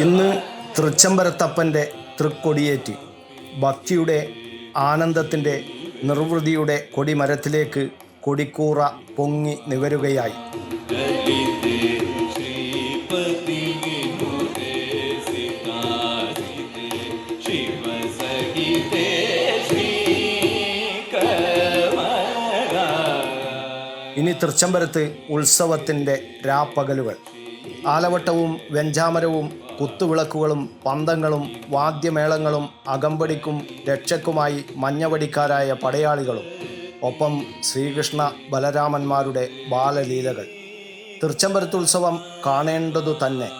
ഇന്ന് തൃച്ചംബരത്തപ്പന്റെ തൃക്കൊടിയേറ്റ് ഭക്തിയുടെ ആനന്ദത്തിന്റെ നിർവൃതിയുടെ കൊടിമരത്തിലേക്ക് കൊടിക്കൂറ പൊങ്ങി നിവരുകയായി. ഇനി തൃച്ചംബരത്ത് ഉത്സവത്തിന്റെ രാപ്പകലുകൾ. ആലവട്ടവും വെഞ്ചാമരവും കുത്തുവിളക്കുകളും പന്തങ്ങളും വാദ്യമേളങ്ങളും അകമ്പടിക്കും രക്ഷക്കുമായി മഞ്ഞവടിക്കാരായ പടയാളികളും ഒപ്പം ശ്രീകൃഷ്ണ ബലരാമന്മാരുടെ ബാലലീലകൾ. തൃച്ചംബരത്ത് ഉത്സവം കാണേണ്ടതു തന്നെ.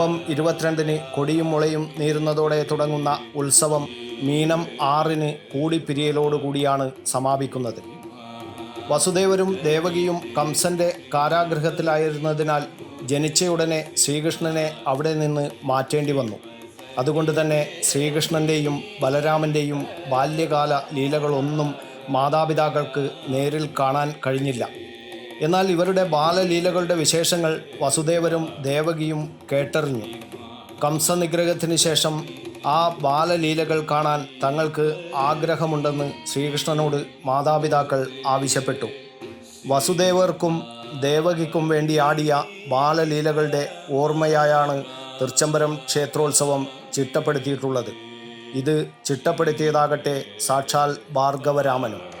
കുംഭം ഇരുപത്തിരണ്ടിന് കൊടിയും മുളയും നീരുന്നതോടെ തുടങ്ങുന്ന ഉത്സവം മീനം ആറിന് കൂടിപ്പിരിയലോടുകൂടിയാണ് സമാപിക്കുന്നത്. വസുദേവരും ദേവകിയും കംസന്റെ കാരാഗൃഹത്തിലായിരുന്നതിനാൽ ജനിച്ചയുടനെ ശ്രീകൃഷ്ണനെ അവിടെ നിന്ന് മാറ്റേണ്ടി വന്നു. അതുകൊണ്ട് തന്നെ ശ്രീകൃഷ്ണന്റെയും ബലരാമന്റെയും ബാല്യകാല ലീലകളൊന്നും മാതാപിതാക്കൾക്ക് നേരിൽ കാണാൻ കഴിഞ്ഞില്ല. എന്നാൽ ഇവരുടെ ബാലലീലകളുടെ വിശേഷങ്ങൾ വസുദേവരും ദേവകിയും കേട്ടറിഞ്ഞു. കംസനിഗ്രഹത്തിന് ശേഷം ആ ബാലലീലകൾ കാണാൻ തങ്ങൾക്ക് ആഗ്രഹമുണ്ടെന്ന് ശ്രീകൃഷ്ണനോട് മാതാപിതാക്കൾ ആവശ്യപ്പെട്ടു. വസുദേവർക്കും ദേവകിക്കും വേണ്ടി ആടിയ ബാലലീലകളുടെ ഓർമ്മയായാണ് തൃച്ചംബരം ക്ഷേത്രോത്സവം ചിട്ടപ്പെടുത്തിയിട്ടുള്ളത്. ഇത് ചിട്ടപ്പെടുത്തിയതാകട്ടെ സാക്ഷാൽ ഭാർഗവരാമനും.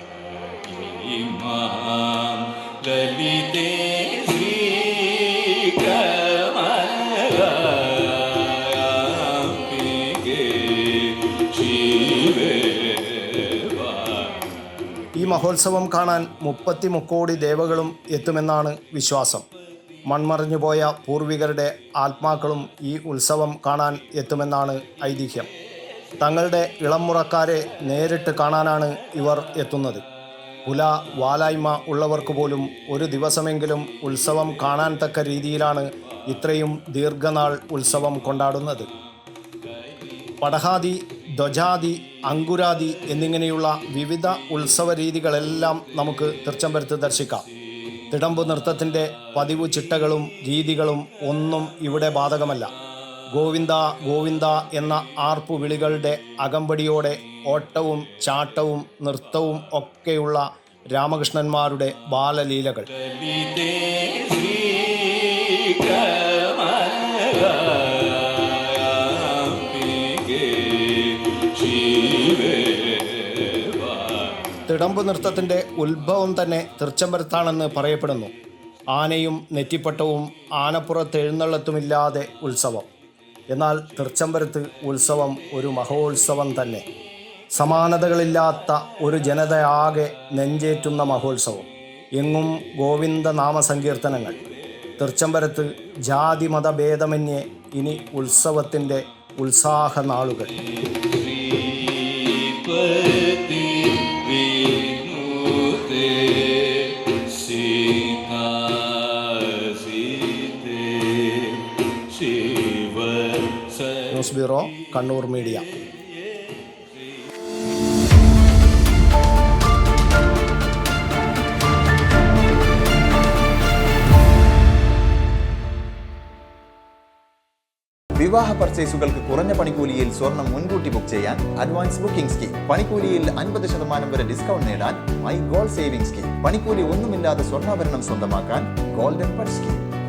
ഈ മഹോത്സവം കാണാൻ മുപ്പത്തി മുക്കോടി ദേവകളും എത്തുമെന്നാണ് വിശ്വാസം. മൺമറിഞ്ഞുപോയ പൂർവികരുടെ ആത്മാക്കളും ഈ ഉത്സവം കാണാൻ എത്തുമെന്നാണ് ഐതിഹ്യം. തങ്ങളുടെ ഇളംമുറക്കാരെ നേരിട്ട് കാണാനാണ് ഇവർ എത്തുന്നത്. പുല വാലായ്മ ഉള്ളവർക്ക് പോലും ഒരു ദിവസമെങ്കിലും ഉത്സവം കാണാൻ തക്ക രീതിയിലാണ് ഇത്രയും ദീർഘനാൾ ഉത്സവം കൊണ്ടാടുന്നത്. പടഹാദി ധ്വജാദി അങ്കുരാദി എന്നിങ്ങനെയുള്ള വിവിധ ഉത്സവ രീതികളെല്ലാം നമുക്ക് തൃച്ചംബരത്ത് ദർശിക്കാം. തിടമ്പ് നൃത്തത്തിന്റെ പതിവ് ചിട്ടകളും രീതികളും ഒന്നും ഇവിടെ ബാധകമല്ല. ഗോവിന്ദ ഗോവിന്ദ എന്ന ആർപ്പു വിളികളുടെ അകമ്പടിയോടെ ഓട്ടവും ചാട്ടവും നൃത്തവും ഒക്കെയുള്ള രാമകൃഷ്ണന്മാരുടെ ബാലലീലകൾ. തിടമ്പു നൃത്തത്തിന്റെ ഉത്ഭവം തന്നെ തൃച്ചംബരത്താണെന്ന് പറയപ്പെടുന്നു. ആനയും നെറ്റിപ്പട്ടവും ആനപ്പുറത്ത് എഴുന്നള്ളത്തുമില്ലാതെ ഉത്സവം. എന്നാൽ തൃച്ചംബരത്ത് ഉത്സവം ഒരു മഹോത്സവം തന്നെ. സമാനതകളില്ലാത്ത ഒരു ജനതയാകെ നെഞ്ചേറ്റുന്ന മഹോത്സവം. എങ്ങും ഗോവിന്ദ നാമസങ്കീർത്തനങ്ങൾ. തൃച്ചംബരത്ത് ജാതിമതഭേദമന്യേ ഇനി ഉത്സവത്തിന്റെ ഉത്സാഹ നാളുകൾ ന്യൂസ് ബ്യൂറോ കണ്ണൂർ മീഡിയ. വിവാഹ പർച്ചേസുകൾക്ക് കുറഞ്ഞ പണിക്കൂലിയിൽ സ്വർണം മുൻകൂട്ടി ബുക്ക് ചെയ്യാൻ അഡ്വാൻസ് ബുക്കിംഗ് സ്കീം പണിക്കൂലിയിൽ അൻപത് ശതമാനം വരെ ഡിസ്കൗണ്ട് നേടാൻ മൈ ഗോൾഡ് സേവിംഗ് സ്കീം പണിക്കൂലി ഒന്നുമില്ലാതെ സ്വർണാഭരണം സ്വന്തമാക്കാൻ ഗോൾഡൻ ബഡ് സ്കീം